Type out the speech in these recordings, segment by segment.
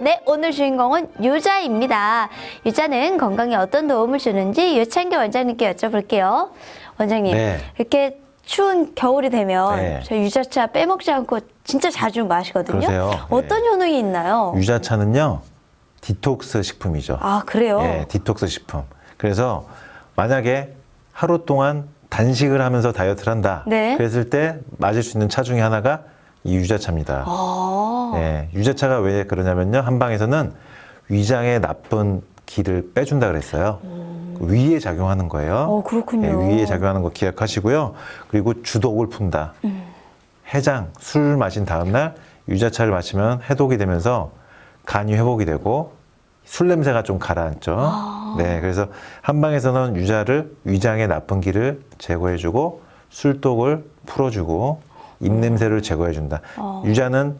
네, 오늘 주인공은 유자입니다. 유자는 건강에 어떤 도움을 주는지 유창기 원장님께 여쭤볼게요. 원장님, 네. 이렇게 추운 겨울이 되면 네. 저 유자차 빼먹지 않고 진짜 자주 마시거든요. 그러세요? 어떤 네. 효능이 있나요? 유자차는요 디톡스 식품이죠. 아, 그래요? 예, 디톡스 식품. 그래서 만약에 하루 동안 단식을 하면서 다이어트를 한다. 네. 그랬을 때 마실 수 있는 차 중에 하나가 이 유자차입니다. 아, 예, 유자차가 왜 그러냐면요. 한방에서는 위장의 나쁜 기를 빼준다 그랬어요. 그 위에 작용하는 거예요. 어, 그렇군요. 예, 위에 작용하는 거 기억하시고요. 그리고 주독을 푼다. 음. 해장, 술 마신 다음날 유자차를 마시면 해독이 되면서 간이 회복이 되고 술 냄새가 좀 가라앉죠. 아. 네, 그래서 한방에서는 유자를 위장의 나쁜 기를 제거해주고 술독을 풀어주고 입 냄새를 제거해준다. 어. 유자는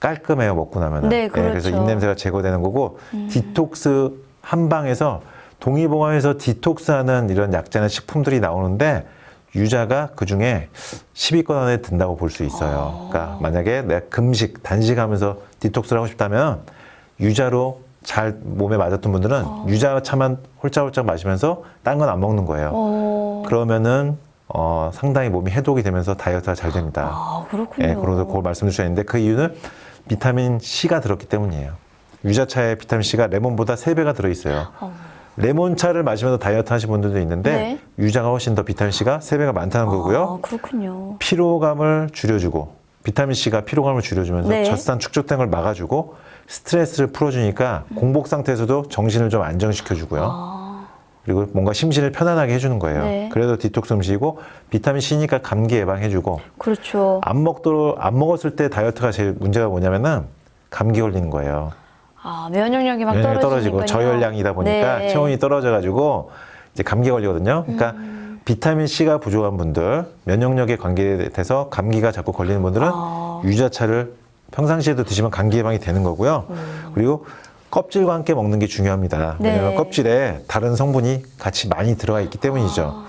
깔끔해요 먹고 나면은. 네, 그래서 그렇죠. 음. 입 냄새가 제거되는 거고 디톡스 한 방에서 동의보감에서 디톡스하는 이런 약자나 식품들이 나오는데 유자가 그 중에 10위권 안에 든다고 볼 수 있어요. 그러니까 만약에 내가 금식, 단식하면서 디톡스를 하고 싶다면 유자로 잘 몸에 맞았던 분들은 유자 차만 홀짝홀짝 마시면서 딴 건 안 먹는 거예요. 어, 그러면은 어, 상당히 몸이 해독이 되면서 다이어트가 잘 됩니다. 아, 그렇군요. 예, 그런 그걸 말씀드릴 수 있는데 그 이유는 비타민 C가 들었기 때문이에요. 유자차에 비타민 C가 레몬보다 3배가 들어있어요. 어. 레몬차를 마시면서 다이어트 하시는 분들도 있는데 네. 유자가 훨씬 더 비타민 C가 3배가 많다는 거고요. 아, 그렇군요. 피로감을 줄여주고 비타민 C가 피로감을 줄여주면서 네. 젖산 축적된 걸 막아주고 스트레스를 풀어주니까 공복 상태에서도 정신을 좀 안정시켜주고요. 아, 그리고 뭔가 심신을 편안하게 해주는 거예요. 네. 그래도 디톡스 음식이고 비타민 C니까 감기 예방해주고 그렇죠. 안 먹도록 안 먹었을 때 다이어트가 제일 문제가 뭐냐면은 감기 걸리는 거예요. 아, 면역력이 막 면역력이 떨어지니까요. 떨어지고 저혈량이다 보니까 네. 체온이 떨어져가지고 이제 감기 걸리거든요. 그러니까 음. 비타민 C가 부족한 분들, 면역력에 관계돼서 감기가 자꾸 걸리는 분들은 아. 유자차를 평상시에도 드시면 감기 예방이 되는 거고요. 그리고 껍질과 함께 먹는 게 중요합니다. 네. 왜냐하면 껍질에 다른 성분이 같이 많이 들어가 있기 때문이죠. 아.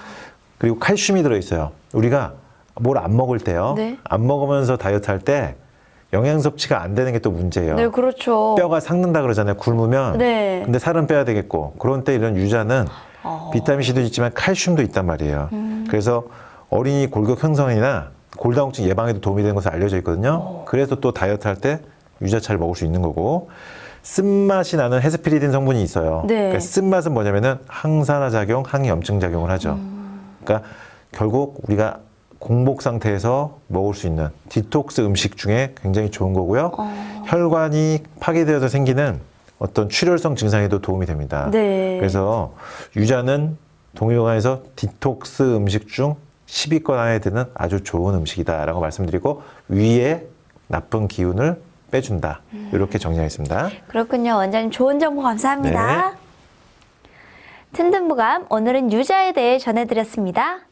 그리고 칼슘이 들어있어요. 우리가 뭘 안 먹을 때요. 네. 안 먹으면서 다이어트 할 때 영양 섭취가 안 되는 게 또 문제예요. 네, 그렇죠. 뼈가 삭는다 그러잖아요. 굶으면. 네. 근데 살은 빼야 되겠고. 그런 때 이런 유자는 어. 비타민 C도 있지만 칼슘도 있단 말이에요. 음. 그래서 어린이 골격 형성이나 골다공증 예방에도 도움이 되는 것으로 알려져 있거든요. 어. 그래서 또 다이어트 할때 유자차를 먹을 수 있는 거고. 쓴맛이 나는 헤스피리딘 성분이 있어요. 네. 그러니까 쓴맛은 뭐냐면은 항산화 작용, 항염증 작용을 하죠. 음. 그러니까 결국 우리가 공복 상태에서 먹을 수 있는 디톡스 음식 중에 굉장히 좋은 거고요. 어. 혈관이 파괴되어서 생기는 어떤 출혈성 증상에도 도움이 됩니다. 네. 그래서 유자는 동의보감에서 디톡스 음식 중 10위권 안에 드는 아주 좋은 음식이다라고 말씀드리고 위에 나쁜 기운을 빼준다. 이렇게 정리하겠습니다. 그렇군요. 원장님 좋은 정보 감사합니다. 네. 튼튼무감 오늘은 유자에 대해 전해드렸습니다.